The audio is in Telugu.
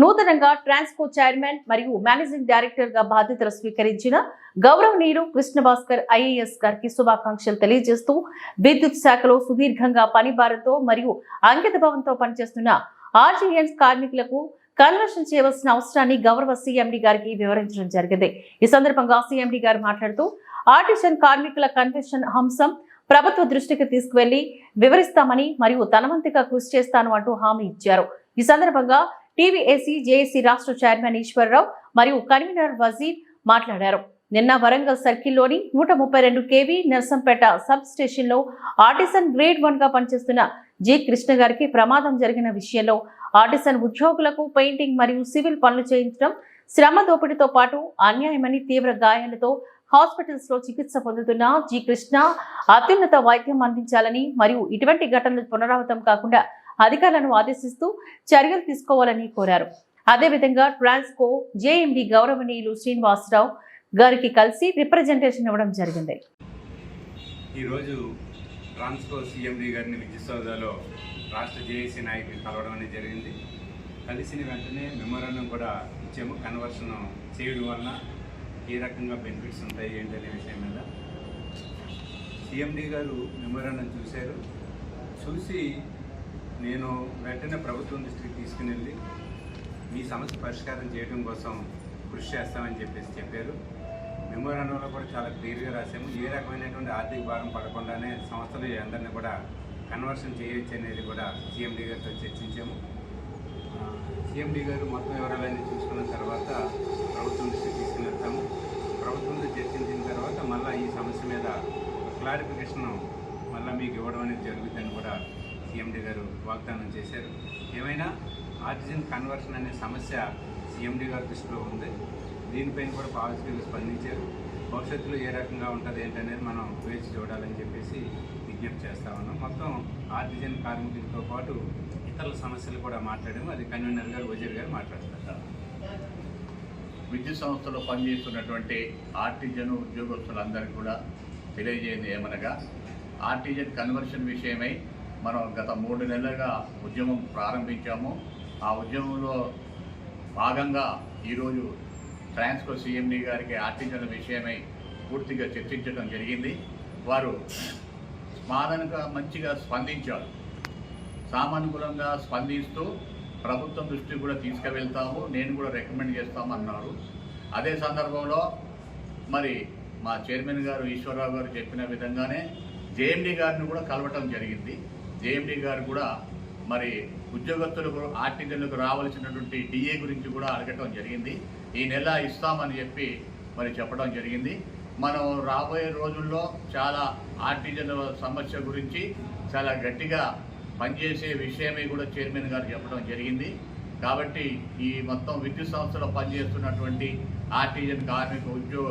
నూతనంగా ట్రాన్స్కో చైర్మన్ మరియు మేనేజింగ్ డైరెక్టర్గా బాధ్యతలు స్వీకరించిన గౌరవనీయులు కృష్ణ భాస్కర్ ఐఏఎస్ గారికి శుభాకాంక్షలు తెలియజేస్తూ విద్యుత్ శాఖలో సుదీర్ఘంగా పనిభారంతో మరియు అంకిత భావంతో పనిచేస్తున్న ఆర్జీఎన్స్ కార్మికులకు కన్వర్షన్ చేయవలసిన అవసరాన్ని గౌరవ సీఎండి గారికి వివరించడం జరిగింది. ఈ సందర్భంగా సీఎండి గారు మాట్లాడుతూ ఆర్టిషన్ కార్మికుల కన్వెన్షన్ అంశం ప్రభుత్వ దృష్టికి తీసుకువెళ్ళి వివరిస్తామని మరియు తనవంతుగా కృషి చేస్తాను అంటూ హామీ ఇచ్చారు. ఈ సందర్భంగా టీవీఏసీ జేఏసీ రాష్ట్ర చైర్మన్ ఈశ్వరరావు మరియు కన్వీనర్ వజీర్ మాట్లాడారు. నిన్న వరంగల్ సర్కిల్లోని నూట ముప్పై రెండు కేవీ నర్సంపేట సబ్ స్టేషన్లో ఆర్టిసన్ గ్రేడ్ వన్గా పనిచేస్తున్న జి కృష్ణ గారికి ప్రమాదం జరిగిన విషయంలో ఆర్టిసన్ ఉద్యోగులకు పెయింటింగ్ మరియు సివిల్ పనులు చేయించడం శ్రమ దోపిడీతో పాటు అన్యాయమని తీవ్ర గాయాలతో హాస్పిటల్స్లో చికిత్స పొందుతున్న జి కృష్ణ అత్యున్నత వైద్యం అందించాలని మరియు ఇటువంటి ఘటనలు పునరావృతం కాకుండా అధికారులను ఆదేశిస్తూ చర్యలు తీసుకోవాలని కోరారు. అదేవిధంగా ట్రాన్స్కో జేఎండి గౌరవనీయులు శ్రీనివాసరావు గారికి కలిసి రిప్రజెంటేషన్ ఇవ్వడం జరిగింది. ఈరోజు ట్రాన్స్కో సీఎండీ గారిని విద్యుత్ సౌదాలో రాష్ట్ర జేఏసీ నాయకులు కలవడం అనేది జరిగింది. కలిసిన వెంటనే మెమోరాండం కూడా ఇచ్చాము. కన్వర్షన్ చేయడం వలన ఏ రకంగా బెనిఫిట్స్ ఉంటాయి ఏంటనే విషయం మీద. సీఎండీ గారు మెమోరాండం చూశారు. చూసి నేను వెంటనే ప్రభుత్వం దృష్టికి తీసుకుని వెళ్ళి మీ సమస్య పరిష్కారం చేయడం కోసం కృషి చేస్తామని చెప్పేసి చెప్పారు. మెమోరాండంలో కూడా చాలా క్లియర్గా రాసాము ఏ రకమైనటువంటి ఆర్థిక భారం పడకుండానే సంస్థలు అందరినీ కూడా కన్వర్షన్ చేయొచ్చు అనేది కూడా సీఎండీ గారితో చర్చించాము. సీఎండీ గారు మొత్తం వివరాలన్నీ చూసుకున్న తర్వాత ప్రభుత్వం దృష్టికి తీసుకుని వెళ్తాము ప్రభుత్వంతో చర్చించిన తర్వాత మళ్ళీ ఈ సమస్య మీద క్లారిఫికేషన్ మళ్ళీ మీకు ఇవ్వడం అనేది జరుగుతుందని కూడా సీఎండీ గారు వాగ్దానం చేశారు. ఏమైనా ఆక్సిజన్ కన్వర్షన్ అనే సమస్య సీఎండీ గారి దృష్టిలో ఉంది. దీనిపైన కూడా పాజిటివ్గా స్పందించారు. భవిష్యత్తులో ఏ రకంగా ఉంటుంది ఏంటనేది మనం వేచి చూడాలని చెప్పేసి విజ్ఞప్తి చేస్తా ఉన్నాం. మొత్తం ఆర్టిజన్ కార్మికులతో పాటు ఇతరుల సమస్యలు కూడా మాట్లాడాము. అది కన్వీనర్ గారు వజీర్ గారు మాట్లాడుతున్నారు. విద్యుత్ సంస్థలో పనిచేస్తున్నటువంటి ఆర్టిజన్ ఉద్యోగస్తులందరికీ కూడా తెలియజేయండి ఏమనగా ఆర్టిజన్ కన్వర్షన్ విషయమై మనం గత మూడు నెలలుగా ఉద్యమం ప్రారంభించాము. ఆ ఉద్యమంలో భాగంగా ఈరోజు ట్రాన్స్కో సీఎండీ గారికి ఆర్టిజన్ విషయమై పూర్తిగా చర్చించడం జరిగింది. వారు స్మారణగా మంచిగా స్పందించారు. సామానుకూలంగా స్పందిస్తూ ప్రభుత్వం దృష్టికి కూడా తీసుకువెళ్తాము. నేను కూడా రికమెండ్ చేస్తామన్నారు. అదే సందర్భంలో మరి మా చైర్మన్ గారు ఈశ్వరరావు గారు చెప్పిన విధంగానే జేఎండి గారిని కూడా కలవటం జరిగింది. జేఎండి గారు కూడా మరి ఉద్యోగస్తులకు ఆర్టిజన్లకు రావాల్సినటువంటి డిఏ గురించి కూడా అడగటం జరిగింది. ఈ నెల ఇస్తామని చెప్పి మరి చెప్పడం జరిగింది. మనం రాబోయే రోజుల్లో చాలా ఆర్టిజన్ సమస్య గురించి చాలా గట్టిగా పనిచేసే విషయమే కూడా చైర్మన్ గారు చెప్పడం జరిగింది. కాబట్టి ఈ మొత్తం విద్యుత్ సంస్థలో పనిచేస్తున్నటువంటి ఆర్టిజన్ కార్మిక ఉద్యోగ